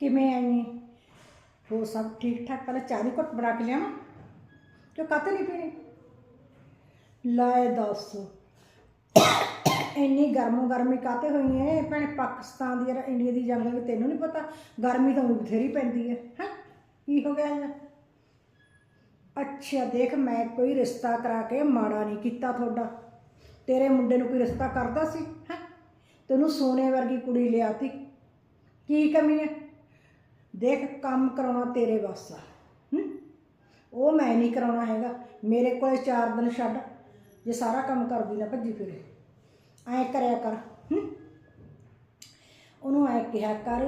ਕਿਵੇਂ ਆਈ ਹੋ ਸਭ ਠੀਕ ਠਾਕ? ਪਹਿਲਾਂ ਚਾਹ ਦੀ ਘੁੱਟ ਬਣਾ ਕੇ ਲਿਆਵਾਂ? ਕਿ ਕਾਤੇ ਨਹੀਂ ਪੀਣੀ? ਲਾਏ ਦੱਸ। ਇੰਨੀ ਗਰਮੋ ਗਰਮੀ ਕਾਤੇ ਹੋਈ ਹੈ ਭੈਣੇ ਪਾਕਿਸਤਾਨ ਦੀ ਯਾਰ ਇੰਡੀਆ ਦੀ ਜੰਗ ਵੀ ਤੈਨੂੰ ਨਹੀਂ ਪਤਾ? ਗਰਮੀ ਤਾਂ ਬਥੇਰੀ ਪੈਂਦੀ ਹੈ ਹੈ? ਕੀ ਹੋ ਗਿਆ ਇਹ ਅੱਛਾ, ਦੇਖ ਮੈਂ ਕੋਈ ਰਿਸ਼ਤਾ ਕਰਾ ਕੇ ਮਾੜਾ ਨਹੀਂ ਕੀਤਾ ਤੁਹਾਡਾ। ਤੇਰੇ ਮੁੰਡੇ ਨੂੰ ਕੋਈ ਰਿਸ਼ਤਾ ਕਰਦਾ ਸੀ? ਹੈ? ਤੈਨੂੰ ਸੋਨੇ ਵਰਗੀ ਕੁੜੀ ਲਿਆਤੀ। ਕੀ ਕਮੀ ਹੈ ਦੇਖ ਕੰਮ ਕਰਾਉਣਾ ਤੇਰੇ ਵੱਸ ਆ ਹੂੰ ਉਹ ਮੈਂ ਨਹੀਂ ਕਰਾਉਣਾ ਹੈਗਾ ਮੇਰੇ ਕੋਲੇ 4 ਦਿਨ ਛੱਡ ਜੇ ਸਾਰਾ ਕੰਮ ਕਰਦੀ ਨਾ ਭੱਜੀ ਫਿਰੇ ਐ ਕਰਿਆ ਕਰ ਹੂੰ ਉਹਨੂੰ ਐ ਕਿਹਾ ਕਰ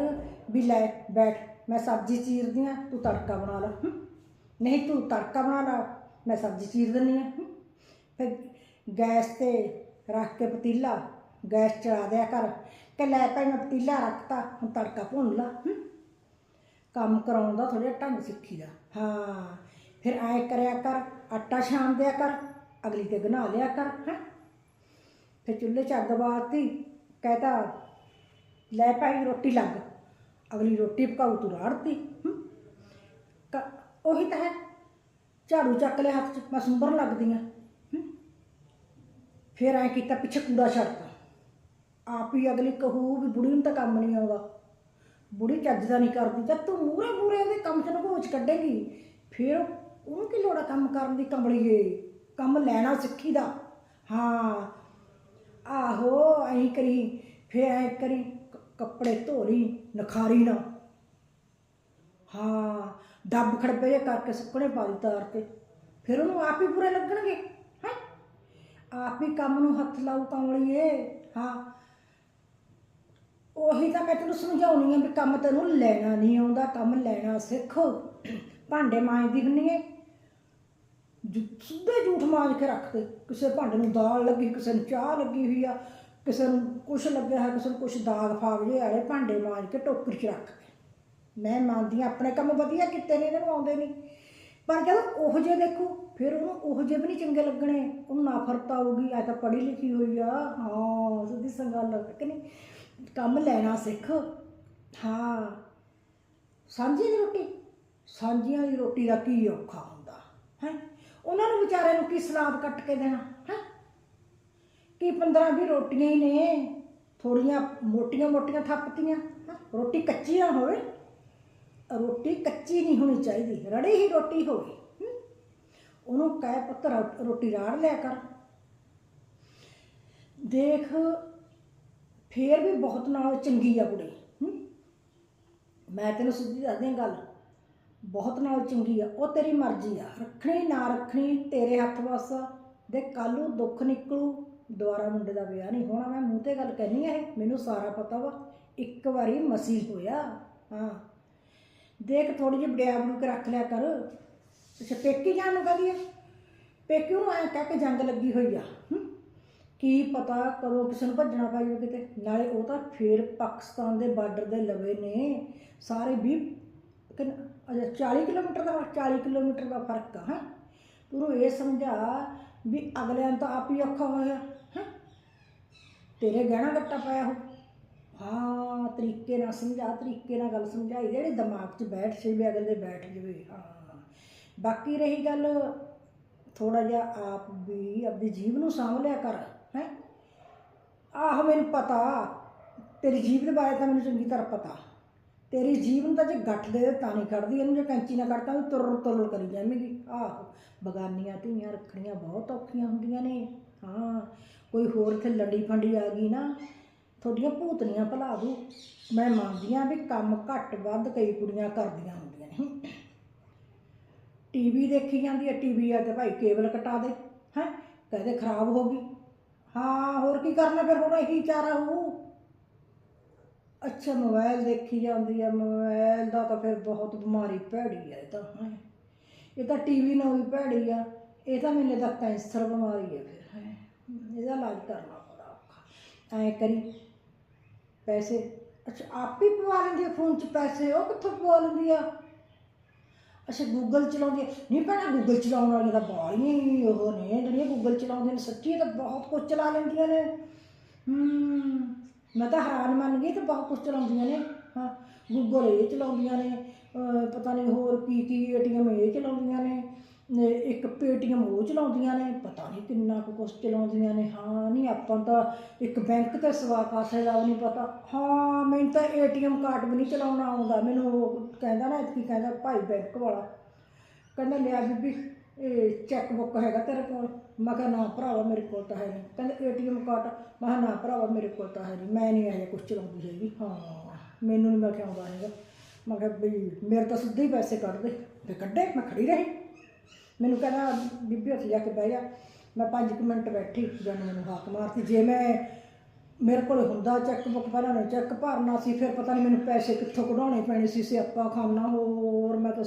ਵੀ ਲੈ ਬੈਠ ਮੈਂ ਸਬਜ਼ੀ ਚੀਰਦੀ ਆ ਤੂੰ ਤੜਕਾ ਬਣਾ ਲੈ ਹੂੰ? ਨਹੀਂ ਤੂੰ ਤੜਕਾ ਬਣਾ ਲਾ ਮੈਂ ਸਬਜ਼ੀ ਚੀਰ ਦਿੰਦੀ ਆ ਹੂੰ? ਫਿਰ ਗੈਸ ਤੇ ਰੱਖ ਕੇ ਪਤੀਲਾ ਗੈਸ ਚਲਾ ਦਿਆ ਕਰ ਕਿ ਲੈ ਭਾਈ ਮੈਂ ਪਤੀਲਾ ਰੱਖਤਾ ਹੁਣ ਤੜਕਾ ਭੁੰਨ ਲਾ ਹੂੰ? ਕੰਮ ਕਰਾਉਣ ਦਾ ਥੋੜ੍ਹਾ ਢੰਗ ਸਿੱਖੀ ਦਾ। ਹਾਂ। ਫਿਰ ਐ ਕਰਿਆ ਕਰ ਆਟਾ ਛਾਣ ਦਿਆ ਕਰ ਅਗਲੀ ਤੇ ਬਣਾ ਲਿਆ ਕਰ ਹੈ। ਫਿਰ ਚੁੱਲ੍ਹੇ 'ਚ ਅੱਗ ਬਾਲਤੀ ਕਹਤਾ ਲੈ ਭਾਈ ਰੋਟੀ ਲੱਗ। ਅਗਲੀ ਰੋਟੀ ਪਕਾਉ ਤੂੰ ਰਾੜਤੀ ਹੂੰ? ਕ- ਉਹੀ ਤਾਂ ਹੈ ਝਾੜੂ ਚੱਕ ਲਿਆ ਹੱਥ 'ਚ ਮੈਂ ਸੁੰਬਰ ਲੱਗਦੀ ਆ ਫਿਰ ਐ ਕੀਤਾ ਪਿੱਛੇ ਕੂੜਾ ਛੱਡਤਾ। ਆਪ ਹੀ ਅਗਲੀ ਕਹੂ ਵੀ ਬੁੜੀ ਨੂੰ ਤਾਂ ਕੰਮ ਨਹੀਂ ਆਉਂਦਾ। ਬੁੜੀ ਚੱਜ ਦਾ ਨਹੀਂ ਕਰਦੀ, ਜਦ ਤੂੰ ਮੂਰੇ ਮੂਰੇ ਉਹਦੇ ਕੰਮ 'ਚ ਨਗੋਚ ਕੱਢੇਗੀ, ਫਿਰ ਉਹਨੂੰ ਕੀ ਲੋੜ ਆ ਕੰਮ ਕਰਨ ਦੀ ਕੰਬਲੀਏ? ਕੰਮ ਲੈਣਾ ਸਿੱਖੀ ਦਾ। ਹਾਂ, ਆਹੋ, ਐਂ ਕਰੀ, ਫਿਰ ਐਂ ਕਰੀ ਕੱਪੜੇ ਧੋ ਲਈ ਨਖਾਰੀ ਨਾ। ਹਾਂ ਡੱਬ ਖੜਪੇ ਜਿਹੇ ਕਰਕੇ ਸੁੱਕਣੇ ਪਾ ਦੀ ਤਾਰ ਤੇ ਫਿਰ ਉਹਨੂੰ ਆਪ ਹੀ ਬੁਰੇ ਲੱਗਣਗੇ, ਹੈ? ਆਪ ਹੀ ਕੰਮ ਨੂੰ ਹੱਥ ਲਾਉ ਕਮਲੀਏ ਹਾਂ ਉਹੀ ਤਾਂ ਮੈਂ ਤੈਨੂੰ ਸਮਝਾਉਣੀ ਆ ਵੀ ਕੰਮ ਤੈਨੂੰ ਲੈਣਾ ਨਹੀਂ ਆਉਂਦਾ, ਕੰਮ ਲੈਣਾ ਸਿੱਖ। ਭਾਂਡੇ ਮਾਂਜਦੀ ਹੁੰਨੀ ਏ ਸਿੱਧੇ ਝੂਠ ਮਾਂਜ ਕੇ ਰੱਖਦੇ ਕਿਸੇ ਭਾਂਡੇ ਨੂੰ ਦਾਲ ਲੱਗੀ, ਕਿਸੇ ਨੂੰ ਚਾਹ ਲੱਗੀ ਹੋਈ ਆ, ਕਿਸੇ ਨੂੰ ਕੁਛ ਲੱਗਿਆ ਹੈ ਕਿਸੇ ਨੂੰ ਕੁਛ ਦਾਗ ਫਾਗ ਜਿਹੇ ਵਾਲੇ ਭਾਂਡੇ ਮਾਂਜ ਕੇ ਟੋਕਰੀ 'ਚ ਰੱਖ ਮੈਂ ਮੰਨਦੀ ਹਾਂ ਆਪਣੇ ਕੰਮ ਵਧੀਆ ਕੀਤੇ ਨੇ ਇਹਨਾਂ ਨੂੰ ਆਉਂਦੇ ਨਹੀਂ ਪਰ ਜਦੋਂ ਉਹ ਜੇ ਦੇਖੋ, ਫਿਰ ਉਹਨੂੰ ਉਹ ਜੇ ਵੀ ਨਹੀਂ ਚੰਗੇ ਲੱਗਣੇ। ਉਹਨੂੰ ਨਫ਼ਰਤ ਆਊਗੀ ਆ ਤਾਂ ਪੜ੍ਹੀ ਲਿਖੀ ਹੋਈ ਆ। ਹਾਂ, ਸਿੱਧੀ ਸੰਗ ਗੱਲ ਕਿ ਨਹੀਂ ਕੰਮ ਲੈਣਾ ਸਿੱਖ। ਹਾਂ। ਸਾਂਝੀ ਦੀ ਰੋਟੀ? ਸਾਂਝੀਆਂ ਦੀ ਰੋਟੀ ਦਾ ਕੀ ਔਖਾ ਹੁੰਦਾ, ਹੈ? ਉਹਨਾਂ ਨੂੰ ਵਿਚਾਰੇ ਨੂੰ ਕੀ ਸਲਾਦ ਕੱਟ ਕੇ ਦੇਣਾ, ਹੈ? ਕੀ 15 20 ਰੋਟੀਆਂ ਹੀ ਨੇ, ਥੋੜੀਆਂ ਮੋਟੀਆਂ ਮੋਟੀਆਂ ਥੱਪਤੀਆਂ, ਹੈਂ? ਰੋਟੀ ਕੱਚੀ ਨਾ ਹੋਵੇ। ਰੋਟੀ ਕੱਚੀ ਨਹੀਂ ਹੋਣੀ ਚਾਹੀਦੀ, ਰੜੀ ਹੀ ਰੋਟੀ ਹੋਵੇ ਉਹਨੂੰ ਕਹਿ ਪੁੱਤ ਰੋਟੀ ਰਾੜ ਲਿਆ ਕਰ। ਦੇਖ ਫੇਰ ਵੀ ਬਹੁਤ ਨਾਲ ਚੰਗੀ ਆ ਕੁੜੀ ਮੈਂ ਤੈਨੂੰ ਸਿੱਧੀ ਦੱਸਦੀ ਗੱਲ, ਬਹੁਤ ਨਾਲ ਚੰਗੀ ਆ, ਉਹ ਤੇਰੀ ਮਰਜ਼ੀ ਆ, ਰੱਖਣੀ ਨਾ ਰੱਖਣੀ ਤੇਰੇ ਹੱਥ ਵਸ ਦੇ ਕੱਲ ਨੂੰ ਦੁੱਖ ਨਿਕਲੂ, ਦੁਬਾਰਾ ਮੁੰਡੇ ਦਾ ਵਿਆਹ ਨਹੀਂ ਹੋਣਾ, ਮੈਂ ਮੂੰਹ ਤੇ ਗੱਲ ਕਹਿਨੀ ਆ ਇਹ, ਮੈਨੂੰ ਸਾਰਾ ਪਤਾ ਵਾ, ਇੱਕ ਵਾਰੀ ਮਸੀ ਹੋਇਆ, ਹਾਂ। ਦੇਖ ਥੋੜੀ ਜਿਹੀ ਬੜਿਆ ਬੜੂ ਕੇ ਰੱਖ ਲਿਆ ਕਰ। ਅੱਛਾ, ਪੇਕੀ ਜਾਣ ਨੂੰ ਕਹਦੀ ਹੈ ਪੇਕੀ ਨੂੰ ਐਂ ਕਹਿ ਕੇ ਜੰਗ ਲੱਗੀ ਹੋਈ ਆ ਹਮ? ਕੀ ਪਤਾ ਕਦੋਂ ਕਿਸੇ ਨੂੰ ਭੱਜਣਾ ਪੈ ਜਾਵੇ ਕਿਤੇ। ਨਾਲੇ ਉਹ ਤਾਂ ਫੇਰ ਪਾਕਿਸਤਾਨ ਦੇ ਬਾਰਡਰ ਦੇ ਲਵੇ ਨੇ। ਸਾਰੇ 20 ਕਿੰਨ- ਅੱਛਾ 40 ਕਿਲੋਮੀਟਰ ਦਾ 40 ਕਿਲੋਮੀਟਰ ਦਾ ਫ਼ਰਕ ਆ, ਹੈ। ਤੂੰ ਇਹ ਸਮਝਾ ਵੀ ਅਗਲਿਆਂ ਨੂੰ ਤਾਂ ਆਪ ਹੀ ਔਖਾ ਹੋਇਆ, ਹੈ। ਤੇਰੇ ਗਹਿਣਾ ਗੱਟਾ ਪਾਇਆ ਹੋ ਹਾਂ, ਤਰੀਕੇ ਨਾਲ ਸਮਝਾ, ਤਰੀਕੇ ਨਾਲ ਗੱਲ ਸਮਝਾਈ ਜਿਹੜੇ ਦਿਮਾਗ 'ਚ ਬੈਠ ਜਾਵੇ ਅਗਲੇ ਦੇ ਬੈਠ ਜਾਵੇ, ਹਾਂ। ਬਾਕੀ ਰਹੀ ਗੱਲ ਥੋੜਾ ਜਿਹਾ ਆਪ ਵੀ ਆਪਣੀ ਜੀਵ ਨੂੰ ਸਾਂਭ ਲਿਆ ਕਰ। ਹੈ? ਆਹ ਮੈਨੂੰ ਪਤਾ। ਤੇਰੀ ਜੀਵਨ ਬਾਰੇ ਤਾਂ ਮੈਨੂੰ ਚੰਗੀ ਤਰ੍ਹਾਂ ਪਤਾ। ਤੇਰੀ ਜੀਵਨ ਤਾਂ ਜੇ ਗੱਠ ਦੇ ਤਾਂ ਨਹੀਂ ਕੱਢਦੀ, ਇਹਨੂੰ ਜੇ ਕੈਂਚੀ ਨਾਲ ਕੱਢਤਾ ਵੀ ਤੁਰ ਤੁਰ ਕਰੀ ਜਾਵੇਗੀ। ਆਹੋ, ਬਗਾਨੀਆਂ ਧੀਆਂ ਰੱਖਣੀਆਂ ਬਹੁਤ ਔਖੀਆਂ ਹੁੰਦੀਆਂ ਨੇ। ਹਾਂ, ਕੋਈ ਹੋਰ ਇੱਥੇ ਲੰਡੀ ਫੰਡੀ ਆ ਗਈ ਨਾ, ਤੁਹਾਡੀਆਂ ਭੂਤਨੀਆਂ ਭੁਲਾ ਦੂ। ਮੈਂ ਮੰਨਦੀ ਹਾਂ ਵੀ ਕੰਮ ਘੱਟ ਵੱਧ ਕਈ ਕੁੜੀਆਂ ਕਰਦੀਆਂ ਹੁੰਦੀਆਂ ਨੇ। ਟੀਵੀ ਦੇਖੀ ਜਾਂਦੀ ਹੈ, ਟੀਵੀ ਆ ਤੇ ਭਾਈ ਕੇਬਲ ਕਟਾ ਦੇ, ਹੈ? ਕਹਦੇ ਖਰਾਬ ਹੋ ਗਈ। ਹਾਂ ਹੋਰ ਕੀ ਕਰਨਾ ਫਿਰ ਹੁਣ ਇਹੀ ਚਾਰਾ ਹੋਊ ਅੱਛਾ ਮੋਬਾਈਲ ਦੇਖੀ ਜਾਂਦੀ ਹੈ ਮੋਬਾਈਲ ਦਾ ਤਾਂ ਫਿਰ ਬਹੁਤ ਬਿਮਾਰੀ ਭੈੜੀ ਹੈ ਇਹ ਤਾਂ ਹੈਂ। ਇਹ ਤਾਂ ਟੀਵੀ ਨਾਲ ਵੀ ਭੈੜੀ ਆ ਇਹ ਤਾਂ ਮੈਨੂੰ ਤਾਂ ਕੈਂਸਰ ਬਿਮਾਰੀ ਹੈ ਫਿਰ ਹੈ ਇਹਦਾ ਇਲਾਜ ਕਰਨਾ ਬੜਾ ਔਖਾ ਐਂ ਕਰੀ ਪੈਸੇ ਅੱਛਾ ਆਪ ਹੀ ਪਵਾ ਲੈਂਦੀ ਆ ਫੋਨ 'ਚ ਪੈਸੇ ਉਹ ਕਿੱਥੋਂ ਪਵਾ ਲੈਂਦੀ ਆ ਅੱਛਾ ਗੂਗਲ ਚਲਾਉਂਦੀ ਨਹੀਂ ਭੈਣਾ ਗੂਗਲ ਚਲਾਉਣ ਵਾਲੀਆਂ ਤਾਂ ਬਾਹਲੀਆਂ ਹੀ ਉਹ ਨੇ, ਜਿਹੜੀਆਂ ਗੂਗਲ ਚਲਾਉਂਦੇ ਨੇ, ਸੱਚੀ ਤਾਂ ਬਹੁਤ ਕੁਝ ਚਲਾ ਲੈਂਦੀਆਂ ਨੇ। ਹੂੰ, ਮੈਂ ਤਾਂ ਹੈਰਾਨ ਮੰਨ ਗਈ ਤੇ ਬਹੁਤ ਕੁਝ ਚਲਾਉਂਦੀਆਂ ਨੇ। ਹਾਂ ਗੂਗਲ ਇਹ ਚਲਾਉਂਦੀਆਂ ਨੇ ਪਤਾ ਨਹੀਂ ਹੋਰ ਕੀ ਕੀ ਏਟੀਐਮ ਇਹ ਚਲਾਉਂਦੀਆਂ ਨੇ। ਨੇ ਇੱਕ ਪੇਟੀਐਮ ਉਹ ਚਲਾਉਂਦੀਆਂ ਨੇ, ਪਤਾ ਨਹੀਂ ਕਿੰਨਾ ਕੁ ਕੁਛ ਚਲਾਉਂਦੀਆਂ ਨੇ। ਹਾਂ ਨਹੀਂ, ਆਪਾਂ ਤਾਂ ਇੱਕ ਬੈਂਕ ਤੇ ਸਵਾ ਕਾਸੇ ਦਾ ਵੀ ਨਹੀਂ ਪਤਾ। ਹਾਂ, ਮੈਨੂੰ ਤਾਂ ਏਟੀਐਮ ਕਾਰਡ ਵੀ ਨਹੀਂ ਚਲਾਉਣਾ ਆਉਂਦਾ। ਮੈਨੂੰ ਉਹ ਕਹਿੰਦਾ ਨਾ ਕੀ ਕਹਿੰਦਾ ਭਾਈ ਬੈਂਕ ਵਾਲਾ। ਕਹਿੰਦਾ, ਲਿਆ ਬੀਬੀ, ਇਹ ਚੈੱਕ ਬੁੱਕ ਹੈਗਾ ਤੇਰੇ ਕੋਲ? ਮੈਂ ਕਿਹਾ, ਨਾ ਭਰਾਵਾ, ਮੇਰੇ ਕੋਲ ਤਾਂ ਹੈ ਨਹੀਂ। ਕਹਿੰਦਾ, ਏਟੀਐਮ ਕਾਰਡ? ਮੈਂ ਕਿਹਾ, ਨਾ ਭਰਾਵਾ, ਮੇਰੇ ਕੋਲ ਤਾਂ ਹੈ ਨਹੀਂ। ਮੈਂ ਨਹੀਂ ਇਹ ਕੁਛ ਚਲਾਉਂਦੀ ਹੈਗੀ। ਹਾਂ, ਮੈਨੂੰ ਨਹੀਂ ਮੈਂ ਕਿਹਾ ਆਉਂਦਾ ਹੈਗਾ। ਮੈਂ ਕਿਹਾ ਵੀ ਮੇਰੇ ਤਾਂ ਸਿੱਧੇ ਹੀ ਪੈਸੇ ਕੱਢ ਦੇ। ਤੇ ਕੱਢੇ? ਮੈਂ ਖੜੀ ਰਹੀ। ਮੈਨੂੰ ਕਹਿੰਦਾ, ਬੀਬੀ ਉੱਥੇ ਜਾ ਕੇ ਬਹਿ ਜਾ। ਮੈਂ 5 ਮਿੰਟ ਬੈਠੀ ਜਦ ਮੈਨੂੰ ਹਾਕ ਮਾਰਤੀ। ਜੇ ਮੈਂ, ਮੇਰੇ ਕੋਲ ਹੁੰਦਾ ਚੈੱਕ ਬੁੱਕ ਪਹਿਲਾਂ ਨੇ ਚੈੱਕ ਭਰਨਾ ਸੀ, ਫਿਰ ਪਤਾ ਨਹੀਂ ਮੈਨੂੰ ਪੈਸੇ ਕਿੱਥੋਂ ਕਢਾਉਣੇ ਪੈਣੇ ਸੀ, ਸਿਆਪਾ, ਖਾਨਾ, ਹੋਰ ਮੈਂ ਤਾਂ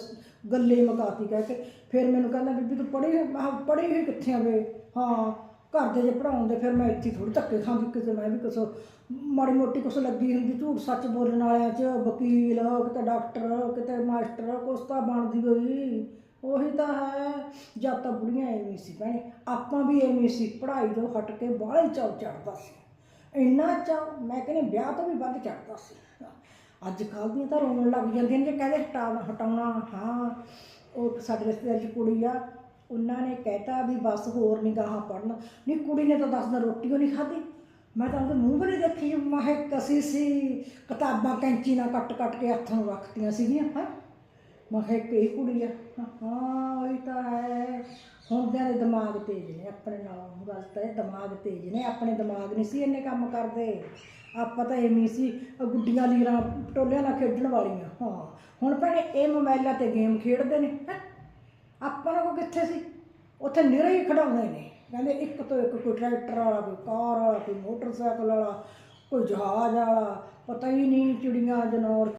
ਗੱਲੇ ਹੀ ਕਹਿ ਕੇ। ਫਿਰ ਮੈਨੂੰ ਕਹਿੰਦਾ, ਬੀਬੀ ਤੂੰ ਪੜ੍ਹੀ ਹੋਈ? ਮੈਂ ਪੜ੍ਹੀ ਹੋਈ ਕਿੱਥੇ ਆਵੇ ਹਾਂ, ਘਰ ਦੇ ਜੇ ਪੜਾਉਂਦੇ ਫਿਰ ਮੈਂ ਇੱਥੇ ਥੋੜੀ ਧੱਕੇ ਖਾਂਦੀ, ਕਿਸੇ ਮੈਂ ਵੀ ਕਿਸੇ ਮਾੜੀ ਮੋਟੀ ਕੁਛ ਲੱਗੀ ਹੁੰਦੀ, ਝੂਠ ਸੱਚ ਬੋਲਣ ਵਾਲਿਆਂ 'ਚ ਵਕੀਲ, ਕਿਤੇ ਡਾਕਟਰ, ਕਿਤੇ ਮਾਸਟਰ, ਕੁਛ ਤਾਂ ਬਣਦੀ ਹੋਈ। ਉਹੀ ਤਾਂ ਹੈ ਜਦ ਤਾਂ ਬੁੜੀਆਂ ਐਵੇਂ ਸੀ ਭੈਣੇ। ਆਪਾਂ ਵੀ ਐਵੇਂ ਸੀ, ਪੜ੍ਹਾਈ ਤੋਂ ਹਟ ਕੇ ਬਾਹਲਾ ਹੀ ਚਾਉ ਚੜਦਾ ਸੀ। ਇੰਨਾ ਚਾਉ ਮੈਂ ਕਹਿੰਦੀ ਵਿਆਹ ਤੋਂ ਵੀ ਵੱਧ ਚੜਦਾ ਸੀ। ਅੱਜ ਕੱਲ੍ਹ ਦੀਆਂ ਤਾਂ ਰੋਣ ਲੱਗ ਜਾਂਦੀਆਂ ਨੇ, ਜੇ ਕਹਿੰਦੇ ਹਟਾਉਣਾ ਹਟਾਉਣਾ, ਹਾਂ, ਉਹ ਸਾਡੇ ਰਿਸ਼ਤੇਦਾਰ ਦੀ ਕੁੜੀ ਆ, ਉਹਨਾਂ ਨੇ ਕਹਿਤਾ ਵੀ ਬਸ ਹੋਰ ਨਹੀਂ ਗਾਹਾਂ ਪੜਨਾ ਨਹੀਂ, ਕੁੜੀ ਨੇ ਤਾਂ ਦਸ ਦਿਨ ਰੋਟੀ ਉਹ ਨਹੀਂ ਖਾਧੀ। ਮੈਂ ਤਾਂ ਉਹਦੇ ਮੂੰਹ ਵੀ ਨਹੀਂ ਦੇਖੀ। ਮਾਹੇ ਕਸੀ ਸੀ, ਕਿਤਾਬਾਂ ਕੈਂਚੀ ਨਾਲ ਕੱਟ ਕੱਟ ਕੇ ਹੱਥਾਂ ਨੂੰ ਰੱਖਤੀਆਂ ਸੀਗੀਆਂ, ਹਾਂ। ਮੈਂ ਕਿਹਾ ਇੱਕ ਇਹ ਕੁੜੀ ਆ। ਹਾਂ, ਉਹੀ ਤਾਂ ਹੈ। ਹੁੰਦਿਆਂ ਦੇ ਦਿਮਾਗ ਤੇਜ਼ ਨੇ ਆਪਣੇ ਨਾਲੋਂ। ਗੱਲ ਤਾਂ ਇਹ ਦਿਮਾਗ ਤੇਜ਼ ਨੇ, ਆਪਣੇ ਦਿਮਾਗ ਨਹੀਂ ਸੀ ਇੰਨੇ ਕੰਮ ਕਰਦੇ। ਆਪਾਂ ਤਾਂ ਐਵੇਂ ਸੀ ਆਹ ਗੁੱਡੀਆਂ ਲੀਰਾਂ, ਟੋਲਿਆਂ ਨਾਲ ਖੇਡਣ ਵਾਲੀਆਂ। ਹਾਂ, ਹੁਣ ਭੈਣੇ ਇਹ ਮੋਬਾਈਲਾਂ ਤੇ ਗੇਮ ਖੇਡਦੇ ਨੇ, ਹੈਂ? ਆਪਾਂ ਨੂੰ ਕਿੱਥੇ ਸੀ? ਉੱਥੇ ਨਿਰੇ ਹੀ ਖੜਾਉਂਦੇ ਨੇ। ਕਹਿੰਦੇ ਇੱਕ ਤੋਂ ਇੱਕ ਕੋਈ ਟਰੈਕਟਰ ਵਾਲਾ, ਕੋਈ ਕਾਰ ਵਾਲਾ, ਕੋਈ ਮੋਟਰਸਾਈਕਲ ਵਾਲਾ, ਕੋਈ ਜਹਾਜ਼ ਵਾਲਾ, ਪਤਾ ਹੀ ਨਹੀਂ ਚਿੜੀਆਂ, ਜਨੌਰ